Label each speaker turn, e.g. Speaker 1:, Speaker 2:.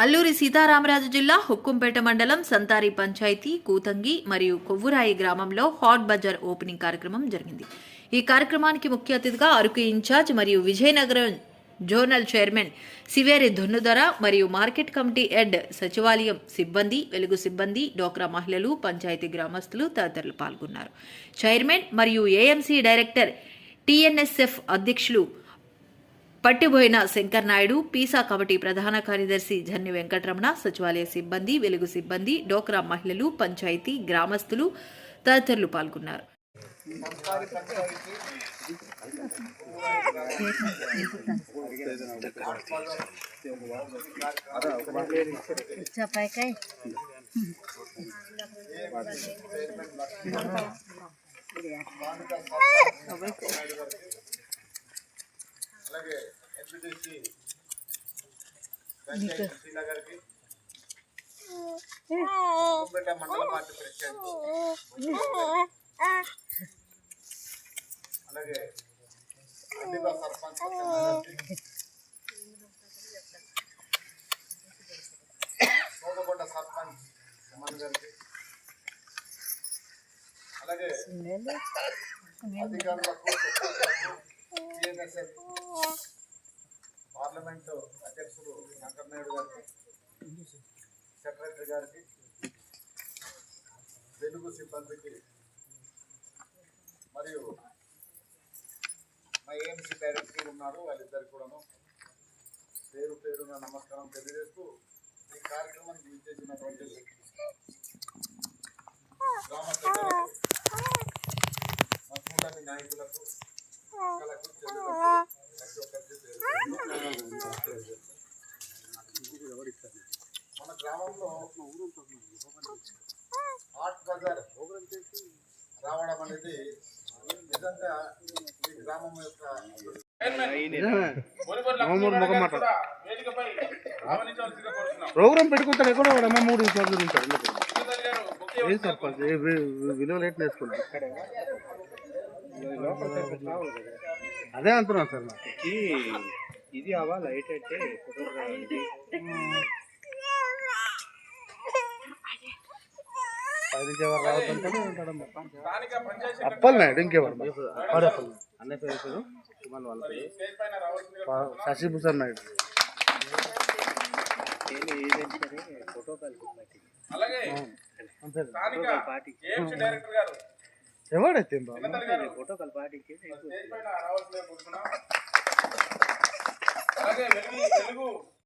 Speaker 1: అల్లూరి సీతారామరాజు జిల్లా హుక్కుంపేట మండలం సంతారి పంచాయతీ కూతంగి మరియు కొవ్వురాయి గ్రామంలో హాట్ బజార్ ఓపెనింగ్ కార్యక్రమం జరిగింది. ఈ కార్యక్రమానికి ముఖ్య అతిథిగా అరకు ఇన్ఛార్జ్ మరియు విజయనగరం జోనల్ చైర్మన్ సివేరి ధొన్నుదర మరియు మార్కెట్ కమిటీ హెడ్ సచివాలయం సిబ్బంది వెలుగు సిబ్బంది డోక్రా మహిళలు పంచాయతీ గ్రామస్తులు తదితరులు పాల్గొన్నారు. చైర్మన్ మరియు ఏఎంసీ డైరెక్టర్ టీఎన్ఎస్ఎఫ్ అధ్యక్షులు పట్టిపోయిన శంకర్ నాయుడు పీసా కమిటీ ప్రధాన కార్యదర్శి జన్ని వెంకటరమణ సచివాలయ సిబ్బంది వెలుగు సిబ్బంది డోక్రా మహిళలు పంచాయతీ గ్రామస్తులు తదితరులు పాల్గొన్నారు.
Speaker 2: అలాగే ఎంపీటీసీ వెంకయ్య శ్రీలా గారికి కుంపేట మండల పార్టీ ప్రెసిడెంట్. అలాగే అడ్డిగా సర్పంచ్ గారికి సోదకొండ సర్పంచ్ అమ్మన్ గారికి. అలాగే అధికారులకు టిఎన్ఎస్ఎఫ్ పార్లమెంట్ అధ్యక్షుడు శంకర్ గారికి సెక్రటరీ గారికి తెలుగు సిబ్బందికి మరియు మా ఏఎంసీ డైరెక్టర్ ఉన్నారు వాళ్ళిద్దరు కూడాను పేరు పేరున నమస్కారం తెలియజేస్తూ ఈ కార్యక్రమానికి చేసినటువంటి గ్రామ పెద్దలకు నాయకులకు మన గ్రామంలో బజార్ రావడం అనేది నిజంగా ఈ గ్రామం యొక్క
Speaker 3: ప్రోగ్రామ్ పెట్టుకుంటారు ఎక్కడ వాడమ్మ మూడు సార్లు ఉంటారు ఎందుకు? ఏ విలువ రేట్లు నేర్చుకున్నాడు అదే అంటున్నాను సార్ నాకు.
Speaker 4: ఇది అవా లైట్
Speaker 3: ఉంటాడమ్మ. అప్పల్ నాయుడు ఇంకెవరు అప్పల్.
Speaker 4: అన్న పేరు
Speaker 3: Shashibhushan Naidu.
Speaker 4: Photo
Speaker 2: AMC director గారు?
Speaker 3: ఎవడైతే
Speaker 4: ఫోటో
Speaker 2: అలాగే వెలుగు